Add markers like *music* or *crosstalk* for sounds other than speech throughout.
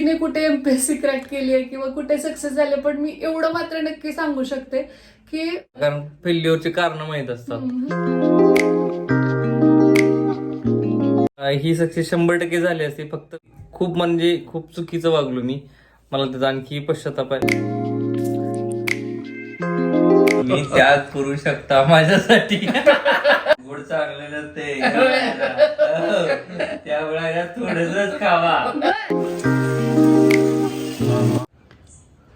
तिने कुठे MPSC crack केली आहे किंवा कुठे सक्सेस झाले पण मी एवढं मात्र नक्की सांगू शकते की कारण फेल्युअरची कारण माहीत असतात ही सक्सेस शंभर टक्के झाली असती फक्त खूप म्हणजे खूप चुकीचं वागलो मी मला त्याचा आणखी पश्चाताप आहे तुम्ही त्याग करू शकता माझ्यासाठी गोड चांगलं नसते त्यावेळेला थोडस खावा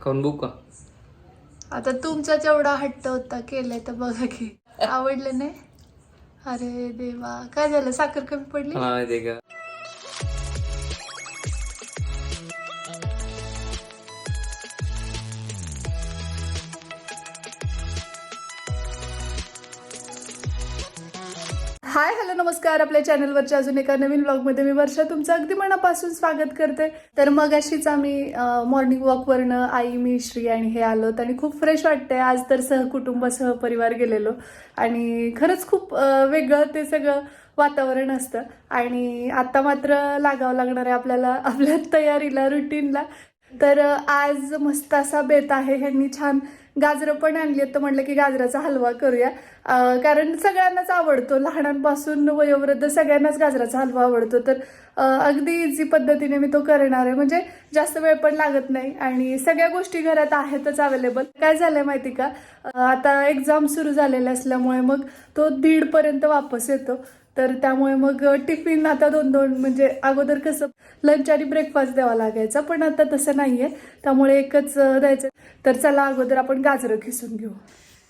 खाऊन बघू का? आता तुमचा जेवढा हट्ट होता केलाय तर बघा की. आवडलं नाही? अरे देवा. काय झालं? साखर कमी पडली? हा का? नमस्कार आपल्या चॅनलवरच्या अजून एका नवीन ब्लॉगमध्ये मी वर्षा. तुमचं अगदी मनापासून स्वागत करते. तर मग अशीच आम्ही मॉर्निंग वॉकवरनं आई मी श्री आणि हे आलोत आणि खूप फ्रेश वाटतंय. आज तर सहकुटुंब सहपरिवार गेलेलो. आणि खरंच खूप वेगळं ते सगळं वातावरण असतं. आणि आता मात्र लागावं लागणार आहे आपल्याला आपल्या तयारीला रुटीनला तर आज मस्त असा बेत आहे. ह्यांनी छान गाजरं पण आणली आहेत. तर म्हटलं की गाजराचा हलवा करूया. कारण सगळ्यांनाच आवडतो. लहानांपासून वयोवृद्ध सगळ्यांनाच गाजराचा हलवा आवडतो. तर अगदी इझी पद्धतीने मी तो करणार आहे. म्हणजे जास्त वेळ पण लागत नाही. आणि सगळ्या गोष्टी घरात आहेतच अवेलेबल काय झालंय माहिती का? आता एक्झाम सुरू झालेल्या असल्यामुळे मग तो दीडपर्यंत वापस येतो. तर त्यामुळे मग टिफिन आता दोन दोन म्हणजे अगोदर कसं लंच आणि ब्रेकफास्ट द्यावा लागायचा पण आता तसं नाही आहे त्यामुळे एकच द्यायचं. तर चला अगोदर आपण गाजरं खिसून घेऊ.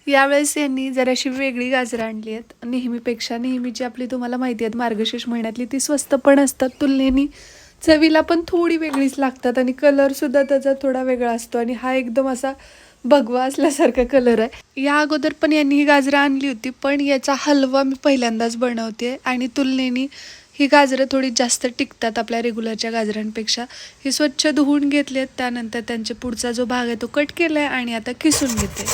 यावेळेस यांनी जराशी वेगळी गाजरं आणली आहेत. नेहमीपेक्षा नेहमीची आपली तुम्हाला माहिती आहेत मार्गशीर्ष महिन्यातली ती स्वस्त पण असतात. तुलनेनी चवीला पण थोडी वेगळीच लागतात आणि कलरसुद्धा त्याचा थोडा वेगळा असतो. आणि हा एकदम असा भगवा असल्यासारखा कलर आहे. या अगोदर पण यांनी ही गाजरं आणली होती पण याचा हलवा मी पहिल्यांदाच बनवते आणि तुलनेने ही गाजरं थोडी जास्त टिकतात आपल्या रेग्युलरच्या गाजरांपेक्षा. ही स्वच्छ धुवून घेतली आहेत त्यानंतर त्यांचे पुढचा जो भाग आहे तो कट केला आहे आणि आता किसून घेते.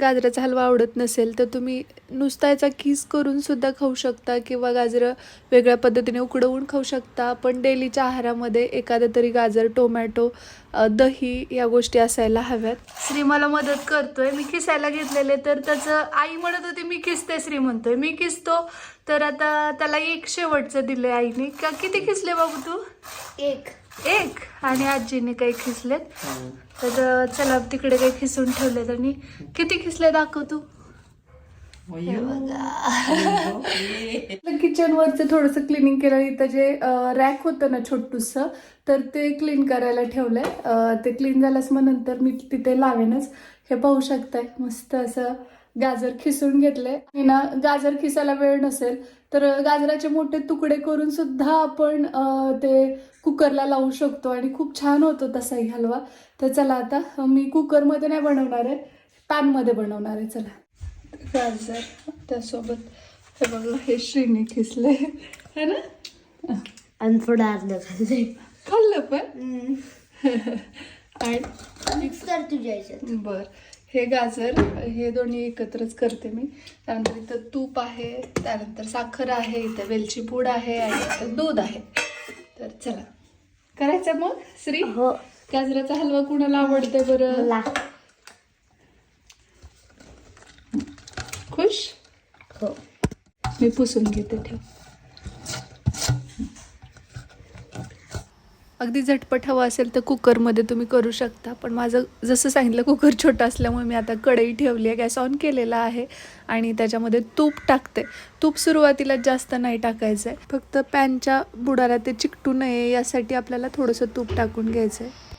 गाजराचा हलवा आवडत नसेल तर तुम्ही नुसता याचा किस करून सुद्धा खाऊ शकता किंवा गाजरं वेगळ्या पद्धतीने उकडवून खाऊ शकता. पण डेलीच्या आहारामध्ये एखादं तरी गाजर टोमॅटो दही या गोष्टी असायला हव्यात. श्री मला मदत करतोय. मी किसायला घेतलेले तर त्याचं आई म्हणत होती मी किसते श्री म्हणतोय. मी किसतो तर आता त्याला एक शेवटचं दिलंय आईने. का किती किसले बाबू तू? एक. एक? आणि आजीने काही खिसलेत? तर चला तिकडे काही खिसून ठेवलेत आणि किती खिसले दाखव तू. किचन वरचं थोडस क्लिनिंग केलं. इथं जे रॅक होतं ना छोटूस तर ते क्लीन करायला ठेवलंय. ते क्लीन झाल्यास मग नंतर मी तिथे लावेनच. हे पाहू शकताय. मस्त असं गाजर खिसून घेतले आणि ना गाजर खिसायला वेळ नसेल तर गाजराचे मोठे तुकडे करून सुद्धा आपण ते कुकरला लावू शकतो. आणि खूप छान होतो तसाही हलवा. तर चला आता मी कुकरमध्ये नाही बनवणार आहे पॅनमध्ये बनवणार आहे. चला. गाजर त्यासोबत हे बघा हे श्रीने खिसले. है ना? आणि थोडं अर्ध खाल्लंय. खाल्लं पण? *laughs* आणि मिक्स कर तुझ्या बर. हे गाजर हे दोन्ही एकत्रच करते मी. त्यानंतर इथं तूप आहे त्यानंतर साखर आहे इथं वेलची पूड आहे आणि इथं दूध आहे. तर चला. करायचं मग? श्री? हो. गाजराचा हलवा कुणाला आवडते बरं? खुश? हो. मी पुसून घेते ठेव अगदी झटपट हवं असेल तर कुकरमध्ये तुम्ही करू शकता. पण माझं जसं सांगितलं कुकर छोटा असल्यामुळे मी आता कढई ठेवली आहे गॅस ऑन केलेला आहे आणि त्याच्यामध्ये तूप टाकते. तूप सुरुवातीला जास्त नाही टाकायचं आहे फक्त पॅनच्या बुडाला ते चिकटू नये यासाठी आपल्याला थोडंसं तूप टाकून घ्यायचं आहे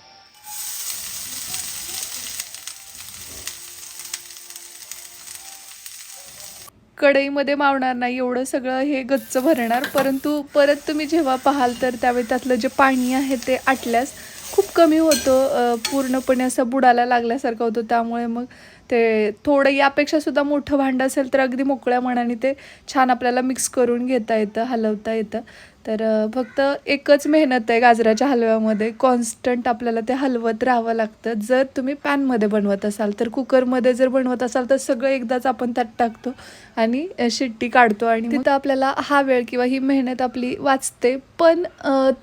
कढईमध्ये मावणार नाही एवढं सगळं हे गच्च भरणार. परंतु परत तुम्ही जेव्हा पाहाल तर त्यावेळी त्यातलं जे पाणी आहे ते आटल्यास खूप कमी होतं पूर्णपणे असं बुडाला लागल्यासारखं होतं. त्यामुळे मग ते थोडं यापेक्षा सुद्धा मोठं भांडं असेल तर अगदी मोकळ्या मनाने ते छान आपल्याला मिक्स करून घेता येतं हलवता येतं. तर फक्त एकच मेहनत आहे गाजराच्या हलव्यामध्ये. कॉन्स्टंट आपल्याला ते हलवत राहावं लागतं. जर तुम्ही पॅनमध्ये बनवत असाल तर कुकरमध्ये जर बनवत असाल तर सगळं एकदाच आपण त्यात टाकतो आणि शिट्टी काढतो आणि तिथं आपल्याला हा वेळ किंवा ही मेहनत आपली वाचते. पण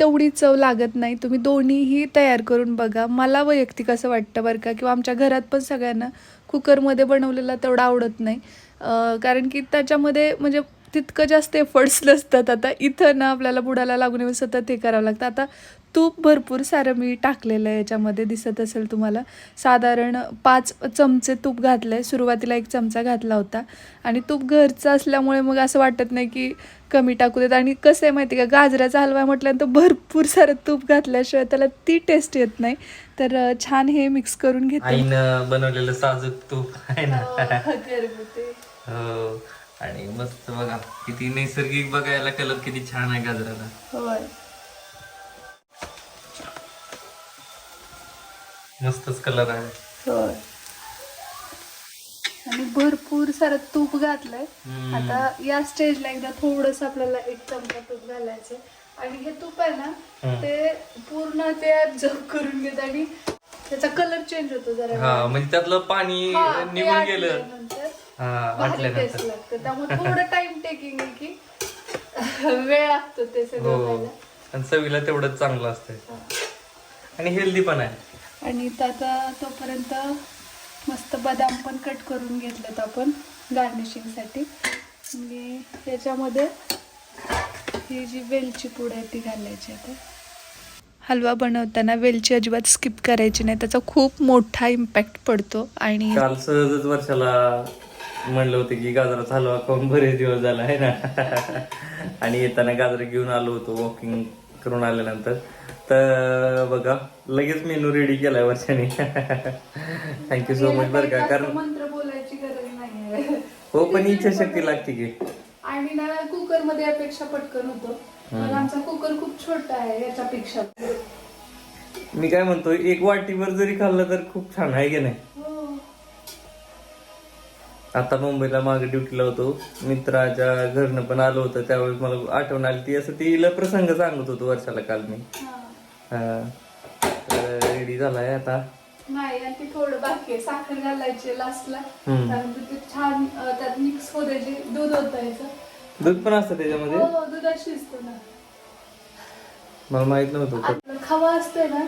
तेवढी चव लागत नाही. तुम्ही दोन्हीही तयार करून बघा. मला वैयक्तिक असं वाटतं बरं का किंवा आमच्या घरात पण सगळ्यांना कुकरमध्ये बनवलेला तेवढा आवडत नाही. कारण की त्याच्यामध्ये म्हणजे तितकं जास्त एफर्ट्स नसतात. आता इथं ना आपल्याला बुडाला लागून येऊन सतत हे करावं लागतं. आता तूप भरपूर सारं मी टाकलेलं आहे याच्यामध्ये दिसत असेल तुम्हाला. साधारण पाच चमचे तूप घातलं आहे सुरुवातीला एक चमचा घातला होता. आणि तूप घरचं असल्यामुळे मग असं वाटत नाही की कमी टाकू देत. आणि कसं आहे माहिती आहे का गाजराचा हलवा म्हटल्यानंतर भरपूर सारं तूप घातल्याशिवाय त्याला ती टेस्ट येत नाही. तर छान हे मिक्स करून घेते. बनवलेलं साजूक तूप आहे ना? घरगुती. हो आणि मस्त बघा किती नैसर्गिक बघायला कलर किती छान आहे गाजराला. होय. मस्तच कलर आहे. होय. आणि भरपूर सारं तूप घातलंय. आता या स्टेजला एकदा थोडस आपल्याला एक चमचा तूप घालायचं आणि हे तूप आहे ना. ते पूर्ण ते ऍब्झॉर्ब करून घेत आणि त्याचा कलर चेंज होतो जरा हा म्हणजे त्यातलं पाणी निघून गेलं. हा लागतं. त्यामुळे थोडं टाइम टेकिंग आहे की *laughs* वेळ लागतो ते सगळं हो. आणि चवीला तेवढंच चांगलं असतंय. आणि हेल्दी पण आहे. आणि आता तोपर्यंत मस्त बदाम पण कट करून घेतलेत आपण गार्निशिंगसाठी आणि त्याच्यामध्ये ही जी वेलची पूड आहे ती घालायची आता. हलवा बनवताना वेलची अजिबात स्किप करायची नाही. त्याचा खूप मोठा इम्पॅक्ट पडतो आणि काल सहजच वर्षाला म्हणलं होतं की गाजराचा हलवा खाऊन बरेच दिवस झाला आहे ना? *laughs* आणि येताना गाजर घेऊन आलो होतो वॉकिंग करून आल्यानंतर. तर बघा लगेच मेनू रेडी केलाय वर्षाने. थँक्यू सो मच बरं का. कारण मंत्र बोलायची गरज नाही हो पण इच्छाशक्ती लागते की. आणि ना कुकरमध्ये यापेक्षा पटकन होतो. पण आमचा कुकर खूप छोटा आहे याच्यापेक्षा. मी काय म्हणतो एक वाटीभर जरी खाल्लं तर खूप छान आहे की नाही? हो. आता मुंबईला मागे ड्युटीला होतो. मित्राच्या घरनं पण आलो होतं. त्यावेळेस मला आठवण आली ती. असं तिला प्रसंग सांगत होतो वर्षाला काल मी. हा. रेडी झालाय आता. नाही आणि ते थोडं बाकी आहे. साखर घालायची लास्टला. त्यानंतर ते छान त्यात मिक्स द्यायचे दूध होतायचं दूध पण असतं त्याच्यामध्ये? हो दुधात शिजतो ना. मला माहीत नव्हतं. खवा असतोय ना?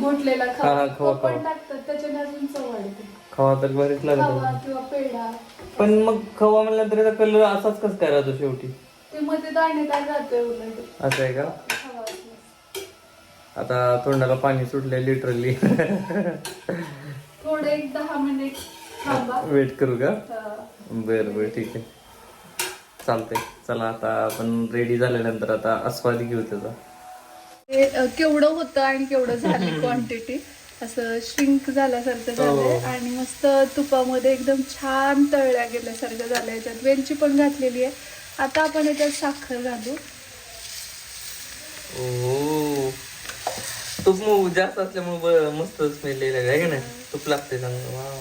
गोठलेला हा, खवा. हा, खवा, पण. टाकतात त्याच्याने अजून चव वाढते. खवा तर बरेच लागत. किंवा पेढा. पण मग खवा म्हणल्यानंतर त्याचा कलर असाच कस काय राहतो शेवटी? ते मध्ये दाणेदार राहतोय उलट. असं आहे का? असल्यास. आता तोंडाला पाणी सुटलंय लिटरली थोडं एक दहा मिनिट थांबा. वेट करू का? हा. बर बर ठीक आहे. चालतंय. चला आता आपण रेडी झाल्यानंतर आता आस्वाद घेऊ त्याचा. केवढं होतं आणि केवढं झाली क्वांटिटी असं श्रिंक झाल्यासारखं झालंय हो. आणि मस्त तुपामध्ये एकदम छान तळल्या गेल्यासारखं झालंय. याच्यात वेलची पण घातलेली आहे. आता आपण याच्यात साखर घालू. तूप मग जास्त असल्यामुळे मस्त स्मेल यायला आहे का नाही? तूप लागते चांगलं. वाव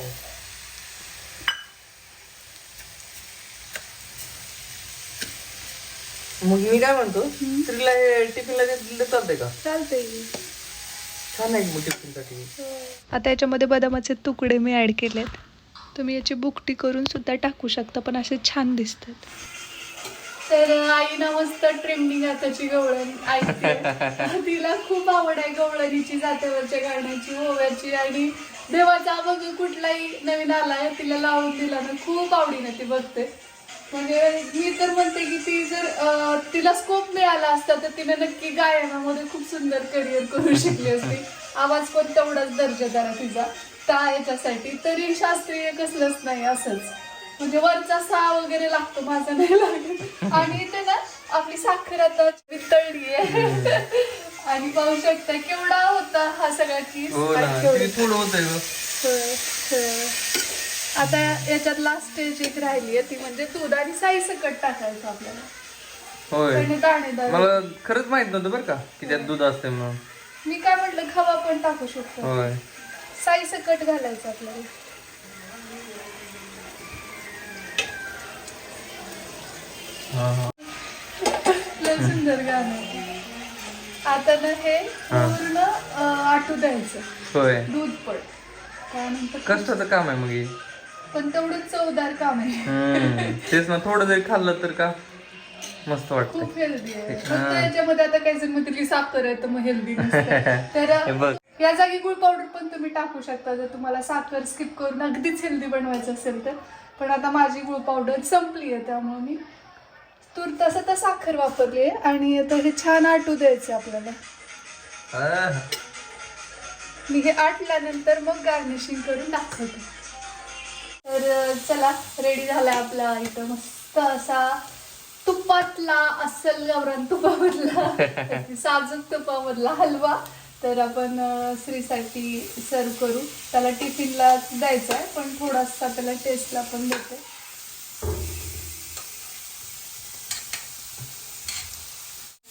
मग मी काय म्हणतो स्त्रीला हे टिफिनला दिलं चालतंय का? चालतंय छान आहे मग टिफिनसाठी. आता याच्यामध्ये बदामाचे तुकडे मी ऍड केलेत. तुम्ही याची बुकटी करून सुद्धा टाकू शकता पण असे छान दिसतात. तर आईना मस्त ट्रेंडिंग आताची गवळण. ऐकते *laughs* तिला खूप आवड आहे गवळणीची जात्यावरच्या गाण्याची ओव्याची. आणि देवाचा बघ कुठलाही नवीन आलाय तिला लावून दिला ना खूप आवडीने ती बघते. म्हणजे मी तर म्हणते की ती जर तिला स्कोप मिळाला असता तर तिने नक्की गायनामध्ये खूप सुंदर करिअर करू शकली असती. आवाज पण तेवढाच दर्जेदार आहे तिचा. त्या याच्यासाठी. तरी शास्त्रीय कसलंच नाही असंच. म्हणजे वरचा सा वगैरे लागतो माझा नाही लागत. आणि ते ना आपली साखर आता वितळली आहे. आणि पाहू शकता केवढा होता हा सगळा किस. हो आणि ना केवढं- किती थोडं होतंय गं. होय, होय. आता याच्यात लास्ट स्टेज एक राहिली आहे ती म्हणजे दूध आणि साई सकट टाकायचं आपल्याला. होय. त्याने दाणेदार. मला खरंच माहीत नव्हतं बरं का की त्यात दूध असते म्हणून. मी काय म्हटलं खवा पण टाकू शकतो. होय. साई सकट घालायचं आपल्याला. सुंदर गाणं. आता ना हे पूर्ण आटू द्यायचं. होय. दूध पण. त्यानंतर कष्टाचं काम आहे मग हे. पण तेवढं चवदार काम आहे. हम्म. तेच ना थोडं जरी खाल्लं तर का मस्त वाटतंय. खूप हेल्दी आहे. फक्त याच्यामध्ये आता काही जण म्हणतील की साखर आहे तर मग हेल्दी *laughs* तर बघ. या जागी गुळ पावडर पण तुम्ही टाकू शकता. जर तुम्हाला साखर स्किप करून अगदीच हेल्दी बनवायचं असेल तर. पण आता माझी गुळ पावडर संपली आहे त्यामुळे मी तूर तसं तर साखर वापरली आहे आणि आता हे छान आटू द्यायचं आपल्याला. मी हे आटल्यानंतर मग गार्निशिंग करून दाखवते. तर चला रेडी झालाय आपला इथं मस्त असा तुपातला अस्सल गावरान तुपामधला *laughs* साजूक तुपामधला हलवा. तर आपण श्रीसाठी सर्व करू. त्याला टिफिनला द्यायचा आहे पण थोडासा त्याला टेस्टला पण देते.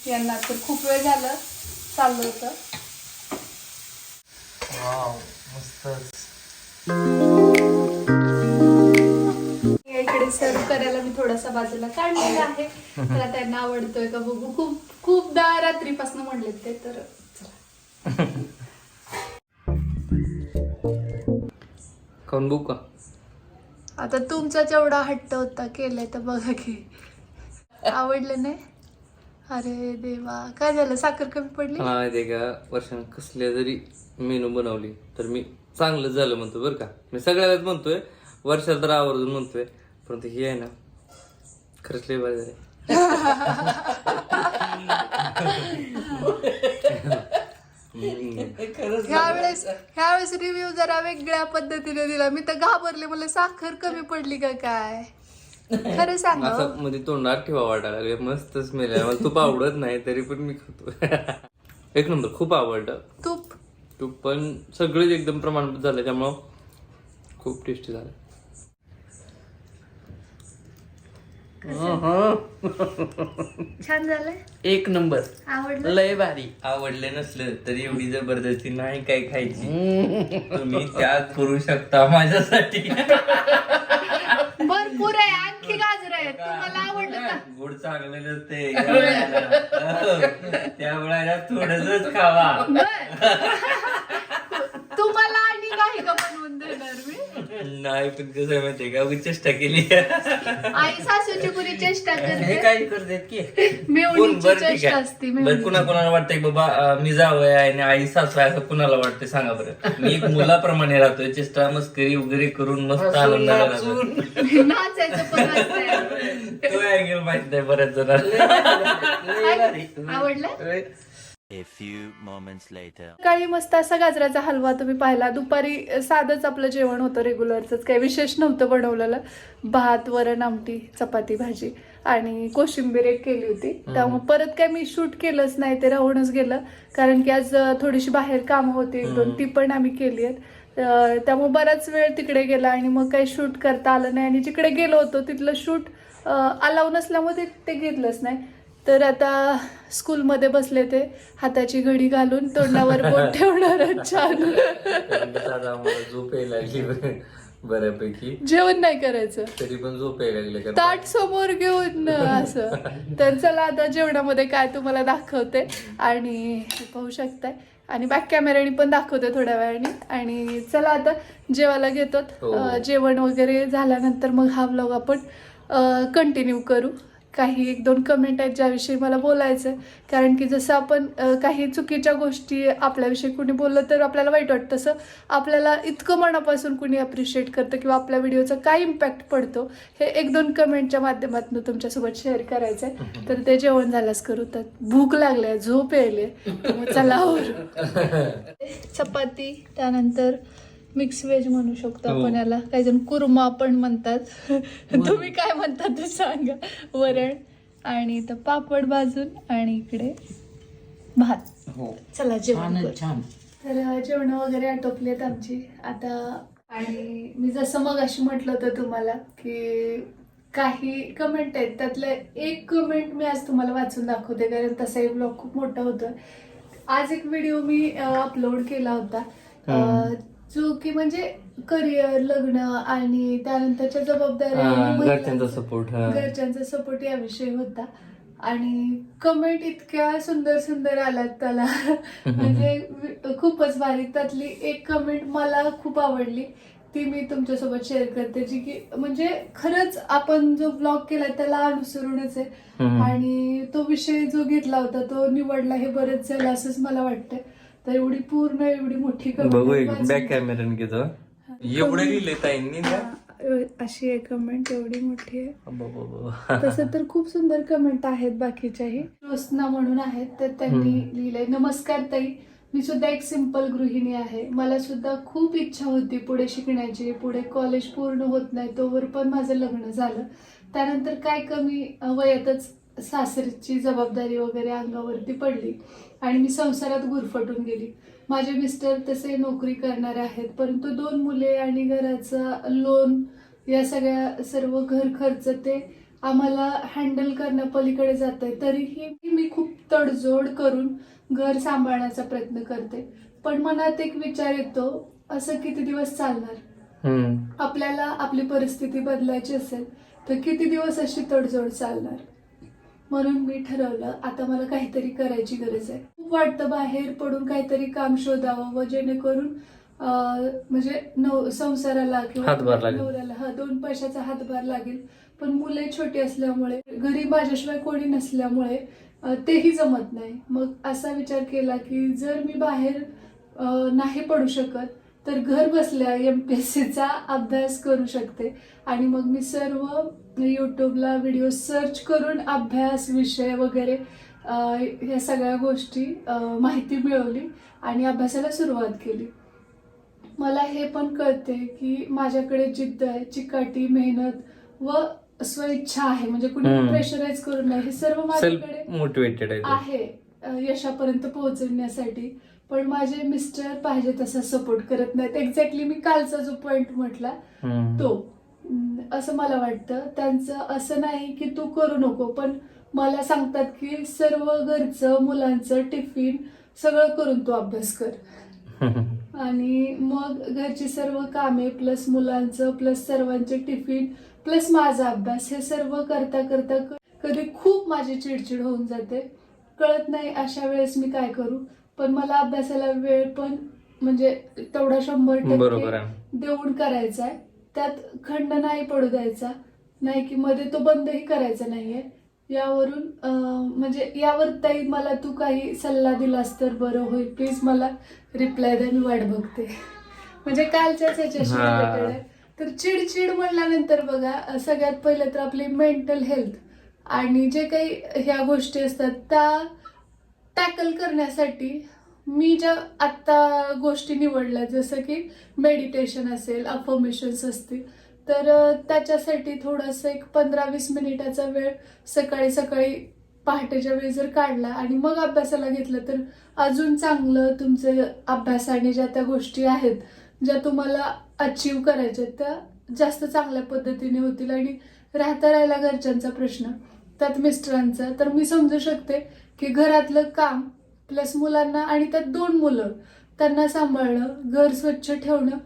यांना तर खूप वेळ झालं चाललं होतं. वाव मस्तच. इकडे सर्व करायला मी थोडासा बाजूला काढलेला आहे. तर त्यांना आवडतोय का बघू. खूप खूपदा रात्रीपासून म्हणले ते तर खाऊन बघू का? आता तुमचा जेवढा हट्ट होता केलाय तर बघा की. आवडलं नाही? अरे देवा काय झालं? साखर कमी पडली? मला माहिती आहे का वर्षान कसल्या जरी मेनू बनवली तर मी चांगलं झालं म्हणतो बरं का. मी सगळ्यालाच म्हणतोय वर्षाला तर आवर्जून म्हणतोय परंतु हे आहे ना खरंच लय बरं झालंय. ह्यावेळेस ह्यावेळेस रिव्ह्यू जरा वेगळ्या पद्धतीने दिला. मी तर घाबरले मला साखर कमी पडली का काय? *laughs* खरं सांगा. असं म्हणजे तोंडात ठेवा वाटायला लागले. मस्त स्मेल आहे. मला तूप आवडत नाही तरी पण मी खातो. *laughs* एक नंबर खूप आवडलं तूप? तूप पण सगळेच एकदम प्रमाणित झालं त्यामुळं खूप टेस्टी झालं छान झालंय? एक नंबर. आवडलं? लय भारी. आवडले नसलं तरी एवढी जबरदस्ती नाही काय खायची. तुम्ही त्याग करू शकता माझ्यासाठी. *laughs* भरपूर आहे आणखी गाजर आहे तुम्हाला आवडलं का? गोड चांगलं नसते *laughs* त्यामुळे थोडस खावा तुम्हाला आणि काही का बनवून देणार मी नाही पण कसं आहे माहितीये का? उगाच चेष्टा केली. आई सासूची कुणी चेष्टा हे करते. काय करतात की. कोण? मेवणीची बरं ठीक चेष्टा आहे. असते बरं मेवणी. कुणा कोणाला वाटतंय बाबा अं, मी जावंय आणि आई सासू आहे असं कुणाला वाटतंय? सांगा बरं. मी एक मुलाप्रमाणे राहतोय. चेष्टा मस्करी वगैरे करून मस्त आनंदाला राहतो नाचायचं पण असतंय. तो अँगल माहीत नाही बऱ्याच जणांना. आवडलं? A few moments later. सकाळी मस्त असा गाजराचा हलवा तुम्ही पाहिला. दुपारी साधंच आपलं जेवण होतं रेग्युलरच काही विशेष नव्हतं बनवलेलं. भात वरण आमटी चपाती भाजी आणि कोशिंबीर एक केली होती. त्यामुळे परत काय मी शूट केलंच नाही ते राहूनच गेलं. कारण की आज थोडीशी बाहेर कामं होती. एक दोन ती पण आम्ही केली आहेत. त्यामुळे बराच वेळ तिकडे गेला आणि मग काही शूट करता आलं नाही. आणि जिकडे गेलो होतो तिथलं शूट अलाव नसल्यामुळे ते- ते घेतलंच नाही. तर आता स्कूलमध्ये बसले ते हाताची घडी घालून तोंडावर बोट *laughs* ठेवणार छान दादा मला झोप यायला लागली बऱ्यापैकी. जेवण नाही करायचं. तरी पण झोप यायला लागली ताट समोर घेऊन असं. तर चला आता जेवणामध्ये काय तुम्हाला दाखवते आणि पाहू शकताय. आणि बॅक कॅमेऱ्याने पण दाखवते थोड्या वेळाने. आणि चला आता जेवायला घेतो. हो. जेवण वगैरे झाल्यानंतर मग हा ब्लॉग आपण कंटिन्यू करू. काही एक दोन कमेंट आहेत ज्याविषयी मला बोलायचं आहे कारण की जसं आपण काही चुकीच्या गोष्टी आपल्याविषयी कुणी बोललं तर आपल्याला वाईट वाटतं. तसं आपल्याला इतकं मनापासून कुणी अप्रिशिएट करतं किंवा आपल्या व्हिडिओचा काय इम्पॅक्ट पडतो हे एक दोन कमेंटच्या माध्यमातून तुमच्यासोबत शेअर करायचं आहे तर ते जेवण झाल्यास करू. तर भूक लागली झोप यायली चला *laughs* चपाती त्यानंतर मिक्स व्हेज म्हणू शकतो हो. आपण याला. काही जण कुर्मा पण म्हणतात. तुम्ही काय म्हणतात ते सांगा. वरण आणि इथं पापड भाजून आणि इकडे भात. हो. चला जेवण करू. छान. तर जेवण वगैरे आटोपलेत आमची. आता आणि मी जसं मग अशी म्हटलं होतं तुम्हाला की काही कमेंट आहेत. त्यातलं एक कमेंट मी आज तुम्हाला वाचून दाखवते कारण तसाही ब्लॉग खूप मोठा होता. आज एक व्हिडिओ मी अपलोड केला होता. अं, जो की म्हणजे करिअर लग्न आणि त्यानंतरच्या जबाबदाऱ्या घरच्यांचा सपोर्ट हा. घरच्यांचा सपोर्ट याविषयी होता. आणि कमेंट इतक्या सुंदर सुंदर आल्यात त्याला. *laughs* म्हणजे वि- खूपच भारी. त्यातली एक कमेंट मला खूप आवडली. ती मी तुमच्यासोबत शेअर करते जी की म्हणजे खरंच आपण जो ब्लॉग केला त्याला अनुसरूनच आहे. हम्म. आणि तो विषय जो घेतला होता तो निवडला हे बरंच झालं असंच मला वाटतंय. तर एवढी पूर्ण एवढी मोठी बघू एक बॅक कॅमेऱ्याने घेतो. एवढं लिहिले ताईंनी अशी आहे कमेंट एवढी मोठी आहे. तसं तर खूप सुंदर कमेंट आहेत बाकीच्याही. रोसना म्हणून आहेत तर त्यांनी लिहिलंय. नमस्कार ताई. मी सुद्धा एक सिंपल गृहिणी आहे. मला सुद्धा खूप इच्छा होती पुढे शिकण्याची. पुढे कॉलेज पूर्ण होत नाही तोवर पण माझं लग्न झालं. त्यानंतर काय कमी वयातच सासरीची जबाबदारी वगैरे अंगावरती पडली आणि मी संसारात गुरफटून गेली. माझे मिस्टर तसे नोकरी करणारे आहेत परंतु दोन मुले आणि घराचा लोन या सगळ्या सर्व घर खर्च ते आम्हाला हँडल करण्यापलीकडे जात आहे तरीही मी खूप तडजोड करून घर सांभाळण्याचा प्रयत्न करते. पण मनात एक विचार येतो असं किती दिवस चालणार. आपल्याला आपली परिस्थिती बदलायची असेल तर किती दिवस अशी तडजोड चालणार? म्हणून मी ठरवलं आता मला काहीतरी करायची गरज आहे. खूप वाटतं बाहेर पडून काहीतरी काम शोधावं व जेणेकरून म्हणजे नव संसाराला किंवा. नवऱ्याला हा दोन पैशाचा हातभार लागेल. पण मुले छोटी असल्यामुळे घरी माझ्याशिवाय कोणी नसल्यामुळे तेही जमत नाही. मग असा विचार केला की जर मी बाहेर नाही पडू शकत तर घर बसल्या एम पी एस सीचा अभ्यास करू शकते. आणि मग मी सर्व यूट्यूबला व्हिडिओ सर्च करून अभ्यास विषय वगैरे ह्या सगळ्या गोष्टी माहिती मिळवली आणि अभ्यासाला सुरुवात केली. मला हे पण कळते की माझ्याकडे जिद्द आहे चिकाटी मेहनत व स्वइच्छा आहे. म्हणजे कुणी. प्रेशराईज करून नाही हे सर्व माझ्याकडे मोटिवेटेड आहे यशापर्यंत पोहोचण्यासाठी. पण माझे मिस्टर पाहिजे तसा सपोर्ट करत नाहीत. एक्झॅक्टली मी कालचा जो पॉइंट म्हटला. तो. असं मला वाटतं. त्यांचं असं नाही की तू करू नको पण मला सांगतात की सर्व घरचं मुलांचं टिफिन सगळं करून तू अभ्यास कर. *laughs* आणि मग घरची सर्व कामे प्लस मुलांचं प्लस सर्वांचे टिफिन प्लस माझा अभ्यास हे सर्व करता करता कधी खूप माझी चिडचिड होऊन जाते. कळत नाही अशा वेळेस मी काय करू. पण मला अभ्यासाला वेळ पण म्हणजे तेवढा शंभर बरोबर टक्के आहे. देऊन करायचा आहे. त्यात खंड नाही पडू द्यायचा. नाही की मध्ये तो बंदही करायचा नाहीये. यावरून अं, म्हणजे यावर ताई मला तू काही सल्ला दिलास तर बरं होईल. प्लीज मला रिप्लाय द्या मी वाट बघते. म्हणजे कालच्याच ह्याच्याशी हा. related आहे. तर चिडचिड म्हणल्यानंतर बघा अं, सगळ्यात पहिलं तर आपली मेंटल हेल्थ आणि जे काही ह्या गोष्टी असतात त्या टॅकल करण्यासाठी मी ज्या आत्ता गोष्टी निवडल्या जसं की मेडिटेशन असेल अफर्मेशन्स असतील तर त्याच्यासाठी थोडंसं एक पंधरा वीस मिनिटाचा वेळ सकाळी सकाळी पहाटेच्या वेळी जर काढला आणि मग अभ्यासाला घेतलं तर अजून चांगलं तुमचे अभ्यास आणि ज्या त्या गोष्टी आहेत ज्या तुम्हाला अचीव करायच्या आहेत, त्या जास्त चांगल्या पद्धतीने होतील आणि राहता राहिला घरच्यांचा प्रश्न. त्यात मिस्टरांचा. तर मी समजू शकते की घरातलं काम प्लस मुलांना आणि त्यात दोन मुलं त्यांना सांभाळणं घर स्वच्छ ठेवणं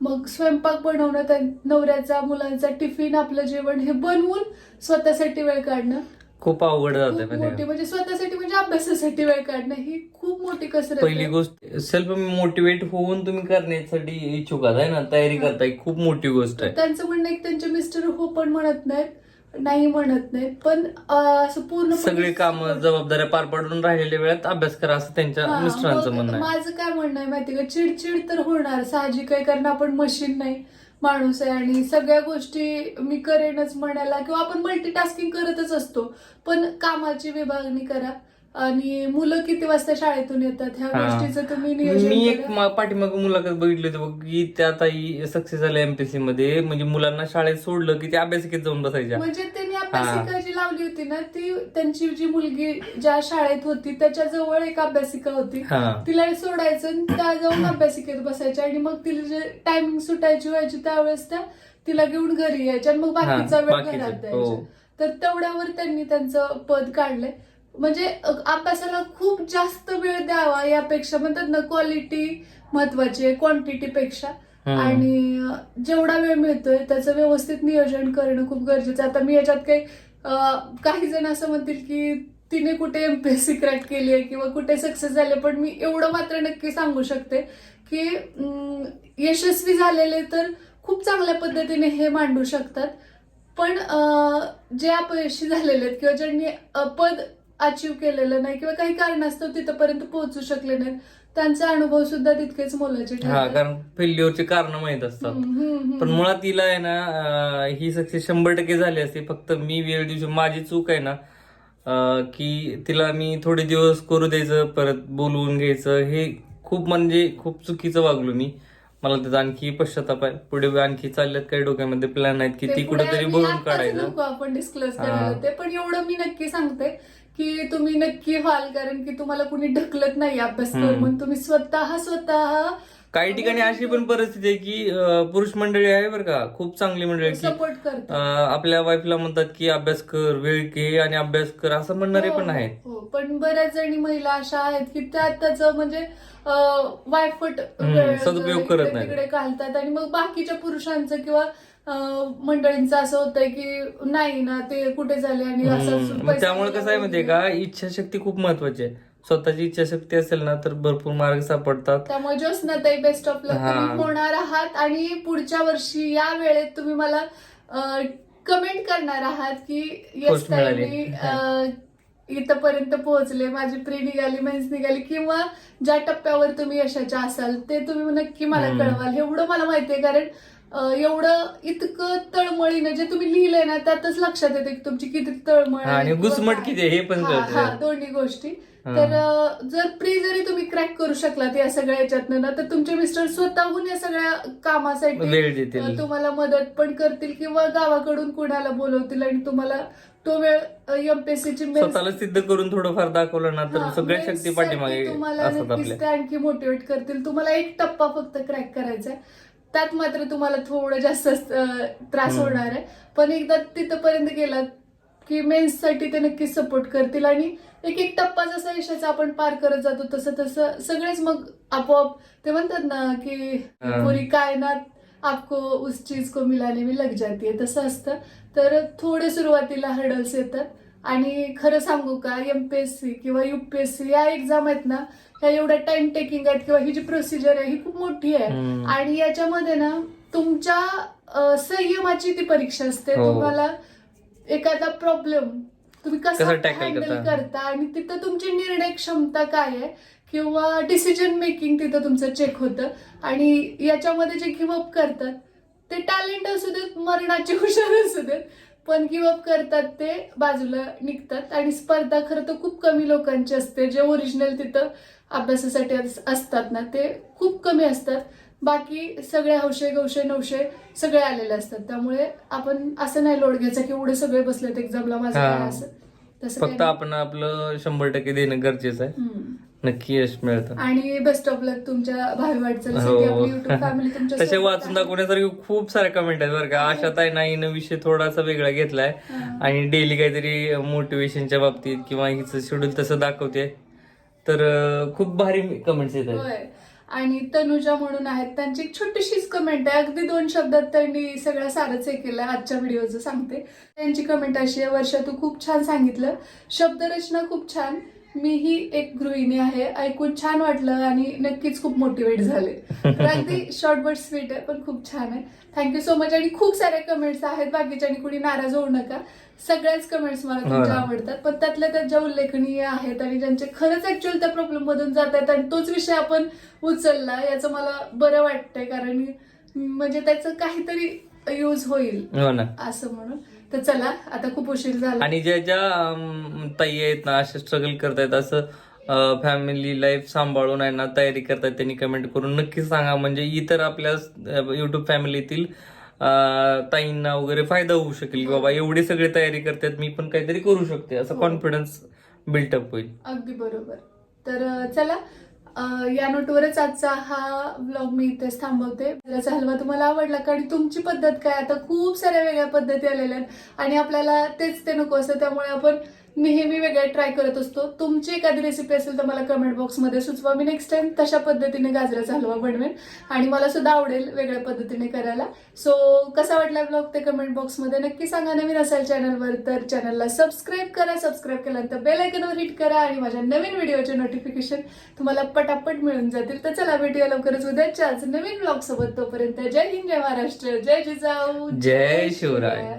मग स्वयंपाक बनवणं त्या नवऱ्याचा मुलांचा टिफिन आपलं जेवण हे बनवून स्वतःसाठी वेळ काढणं. खूप अवघड खूप जाते मोठी म्हणजे स्वतःसाठी म्हणजे अभ्यासासाठी वेळ काढणं ही खूप मोठी कसरत आहे. पहिली गोष्ट सेल्फ मोटिवेट होऊन तुम्ही करण्यासाठी इच्छुक आहात है ना? तयारी करताय खूप मोठी गोष्ट आहे. त्यांचं म्हणणं आहे की त्यांचे मिस्टर हो पण म्हणत नाहीत. नाही म्हणत नाहीत पण असं पूर्ण सगळी काम जबाबदाऱ्या पार पडून राहिलेल्या वेळात अभ्यास करा असं त्यांच्या मिस्टरांचं म्हणणं आहे. माझं काय म्हणणं आहे माहिती का? चिडचिड तर होणार साहजिक आहे कारण आपण मशीन नाही माणूस आहे आणि सगळ्या गोष्टी मी करेनच म्हणायला किंवा आपण मल्टीटास्किंग करतच असतो पण कामाची विभागणी करा. आणि मुलं किती वाजता शाळेतून येतात? ह्या हा. गोष्टीचं तुम्ही नियोजन मी एक करा. मा- पाठीमाग मुलाखत बघितली होती बघ की त्या ताई सक्सेस झाल्या एमपीसी मध्ये. म्हणजे मुलांना शाळेत सोडलं की ते अभ्यासिकेत जाऊन बसायच्या. म्हणजे त्यांनी अभ्यासिका जी लावली होती ना ती त्यांची जी मुलगी ज्या शाळेत होती त्याच्याजवळ एक अभ्यासिका होती. हा. तिला सोडायचं आणि त्या जाऊन अभ्यासिकेत बसायच्या. आणि मग तिला जे टायमिंग सुटायची व्हायची त्यावेळेस त्या तिला घेऊन घरी यायच्या आणि मग बाकीचा वेळ बाकीचं, घरात हो. द्यायच्या. तर तेवढ्यावर त्यांनी त्यांचं पद काढलंय. म्हणजे अभ्यासाला खूप जास्त वेळ द्यावा यापेक्षा म्हणतात ना क्वालिटी महत्वाची आहे क्वांटिटी पेक्षा. आणि जेवढा वेळ मिळतोय त्याचं व्यवस्थित नियोजन करणं खूप गरजेचं आहे. आता मी याच्यात काही काही जण असं म्हणतील की तिने कुठे एमपीएससी क्रॅक केली आहे किंवा कुठे सक्सेस झाले पण मी एवढं मात्र नक्की सांगू शकते की यशस्वी झालेले तर खूप चांगल्या पद्धतीने हे मांडू शकतात. पण जे अपयशी झालेले आहेत किंवा ज्यांनी पद अचीव केलेलं नाही किंवा काही कारणास्तव तिथपर्यंत पोहोचू शकले नाहीत. त्यांचे अनुभव सुद्धा तितकेच मोलाचे हा ठरतात कारण फेल्युअरची कारण माहीत असतात. हम्म, हम्म, हम्म. पण मुळात तिला आहे ना अं, ही सक्सेस शंभर टक्के झाली असती. फक्त मी वेळ दिवशी माझी चूक आहे ना अं, की तिला मी थोडे दिवस करू द्यायचं परत बोलवून घ्यायचं. हे खूप म्हणजे खूप चुकीचं वागलो मी. मला त्याचा आणखी पश्चाताप आहे. पुढे आणखी चालल्यात काही डोक्यामध्ये प्लॅन आहेत की ते ती पुढे कुठेतरी आम्ही भरून आताच काढायचं. नको आपण डिस्क्लोज हा. करायला. ते पण एवढं मी नक्की सांगते की तुम्ही नक्की व्हाल कारण की तुम्हाला कुणी ढकलत नाही अभ्यास कर. म्हणून तुम्ही स्वतः स्वतः काही ठिकाणी अशी पण परिस्थिती आहे की अं, पुरुष मंडळी आहे बरं का खूप चांगली मंडळी आहे की सपोर्ट करतात अं, आपल्या वाईफला म्हणतात की अभ्यास कर वेळ घे आणि अभ्यास कर असं म्हणणारे हो, पण आहेत हो पण बऱ्याच जणी महिला अशा आहेत की त्या त्याचं म्हणजे वायफट हम्म, सदुपयोग करत नाहीत. तिकडे घालतात आणि मग बाकीच्या पुरुषांचं किंवा मंडळींचं असं होतंय की नाही ना ते कुठे झाले आणि असं पैसे त्यामुळे कसं आहे माहितीये का? इच्छाशक्ती खूप महत्वाची आहे. स्वतःची इच्छाशक्ती असेल ना तर भरपूर मार्ग सापडतात. त्यामुळे ज्योत्स्नाताई बेस्ट ऑफ लक. तुम्ही होणार आहात आणि पुढच्या वर्षी या वेळेत तुम्ही मला कमेंट करणार आहात की यस. ताई मी, इथपर्यंत पोहोचले. माझी प्री निघाली मेन्स निघाली. किंवा ज्या टप्प्यावर तुम्ही यशाच्या असाल ते तुम्ही नक्की मला. कळवाल. एवढं मला माहितीये कारण एवढं इतकं तळमळीनं जे तुम्ही लिहिलंय ना त्यातच लक्षात येते की तुमची किती तळमळ आणि घुसमट. किती आहे हे पण कळतं हा. दोन्ही गोष्टी. तर जर प्री जरी तुम्ही क्रॅक करू शकलात या सगळ्या याच्यातनं ना तर तुमचे मिस्टर स्वतःहून या सगळ्या कामासाठी वेळ देतील अं, तुम्हाला मदत पण करतील किंवा गावाकडून कुणाला बोलवतील आणि तुम्हाला तो वेळ एमपीएससीची स्वतःला सिद्ध करून थोडंफार दाखवलं ना तर सगळ्या शक्ती पाठीमागे तुम्हाला असतात नक्कीच आपल्या ते आणखी मोटिवेट करतील तुम्हाला एक टप्पा फक्त क्रॅक करायचा आहे त्यात मात्र तुम्हाला थोडं जास्त त्रास. होणार आहे पण एकदा तिथपर्यंत गेलात की मेन्ससाठी ते नक्कीच सपोर्ट करतील आणि एक एक टप्पा जसा यशाचा आपण पार करत जातो तसं तसं सगळेच मग आपोआप ते म्हणतात ना की. पुरी कायनात आपको उस चीज को मिलाने में लग जाती है तसं असतं तर थोडे सुरुवातीला हर्डल्स येतात आणि खरं सांगू का एमपीएससी किंवा युपीएससी या एक्झाम आहेत ना ह्या एवढ्या टाइम टेकिंग आहेत किंवा ही जी प्रोसिजर आहे ही खूप मोठी आहे. आणि याच्यामध्ये ना तुमच्या संयमाची ती परीक्षा असते हो. तुम्हाला एखादा प्रॉब्लेम तुम्ही कसा हँडल करता? आणि तिथं तुमची निर्णय क्षमता काय आहे किंवा डिसिजन मेकिंग तिथं तुमचं चेक होतं आणि याच्यामध्ये जे गिवअप करतात ते टॅलेंट असू देत मरणाचे हुशार असू देत पण गिवअप करतात ते बाजूला निघतात आणि स्पर्धा खरं तर खूप कमी लोकांची असते जे ओरिजिनल तिथं अभ्यासासाठी अस- असतात ना ते खूप कमी असतात बाकी सगळे हौशे गौशे नवशे सगळे आलेले असतात त्यामुळे आपण असं नाही लोड घ्यायचा की एवढे सगळे बसलेत एक्झामला माझं. काय असं तसं फक्त. आपण आपलं शंभर टक्के देणं गरजेचं आहे. नक्की यश मिळतं. आणि बेस्ट ऑफ लक तुमच्या भावी वाटचाल हो तुमच्या तसे वाचून. दाखवण्यासारखे खूप सारे कमेंट आहेत बरं का. आहेत. आशा ताई नाही विषय थोडासा वेगळा घेतलाय. हा. आणि डेली काहीतरी मोटिवेशनच्या बाबतीत किंवा हिचं शेड्यूल तसं दाखवते. तर खूप भारी कमेंट्स येत आहेत. आणि तनुजा म्हणून आहेत. त्यांची एक छोटीशीच कमेंट आहे. अगदी दोन शब्दात त्यांनी सगळं सारच हे केलं. आजच्या व्हिडिओचं सांगते. त्यांची कमेंट अशी आहे वर्षा तू खूप छान सांगितलं. शब्दरचना खूप छान. मीही एक गृहिणी आहे ऐकून छान वाटलं आणि नक्कीच खूप मोटिवेट झाले. तर अगदी शॉर्ट बट स्वीट आहे पण खूप छान आहे. थँक्यू सो मच आणि खूप साऱ्या कमेंट्स आहेत बाकीच्या आणि कुणी नाराज होऊ नका. सगळ्याच कमेंट्स मला हो तुमच्या. आवडतात. पण त्यातल्या त्यात ज्या उल्लेखनीय आहेत आणि ज्यांचे खरंच ऍक्च्युअल त्या प्रॉब्लेम मधून जात आहेत आणि तोच विषय आपण उचलला याचं मला बरं वाटतंय. कारण म्हणजे त्याचं काहीतरी यूज होईल हो असं म्हणून. तर चला आता खूप उशीर झाला. आणि ज्या ज्या ताई आहेत ना असे स्ट्रगल करतायत असं फॅमिली लाईफ सांभाळून आहे ना तयारी करतायत त्यांनी कमेंट करून नक्की सांगा. म्हणजे इतर आपल्या युट्यूब फॅमिलीतील ताईंना वगैरे फायदा होऊ शकेल की बाबा एवढी सगळी तयारी करतात मी पण काहीतरी करू शकते. असं हो. कॉन्फिडन्स बिल्टअप होईल. अगदी बरोबर. तर चला या नोटवरच आजचा हा ब्लॉग मी इथेच थांबवते. त्याचा हलवा तुम्हाला आवडला का? आणि तुमची पद्धत काय? आता खूप साऱ्या वेगळ्या पद्धती आलेल्या आहेत. आणि आपल्याला तेच ते नको असतं त्यामुळे आपण नेहमी वेगळ्या ट्राय करत असतो. तुमची एखादी रेसिपी असेल तर मला कमेंट बॉक्समध्ये सुचवा. मी नेक्स्ट टाइम तशा पद्धतीने गाजराचा हलवा बनवेन. आणि मला सुद्धा आवडेल वेगळ्या पद्धतीने करायला. सो कसा वाटला ब्लॉग ते कमेंट बॉक्समध्ये नक्की सांगा. नवीन असाल चॅनलवर तर चॅनलला सबस्क्राईब करा. सबस्क्राईब केल्यानंतर बेल आयकनवर हिट करा. आणि माझ्या नवीन व्हिडिओचे नोटिफिकेशन तुम्हाला पटापट मिळून जातील. तर चला भेटूया लवकरच उद्याच्याच नवीन ब्लॉग सोबत. तोपर्यंत जय हिंद जय महाराष्ट्र जय जिजाऊ जय शिवराय.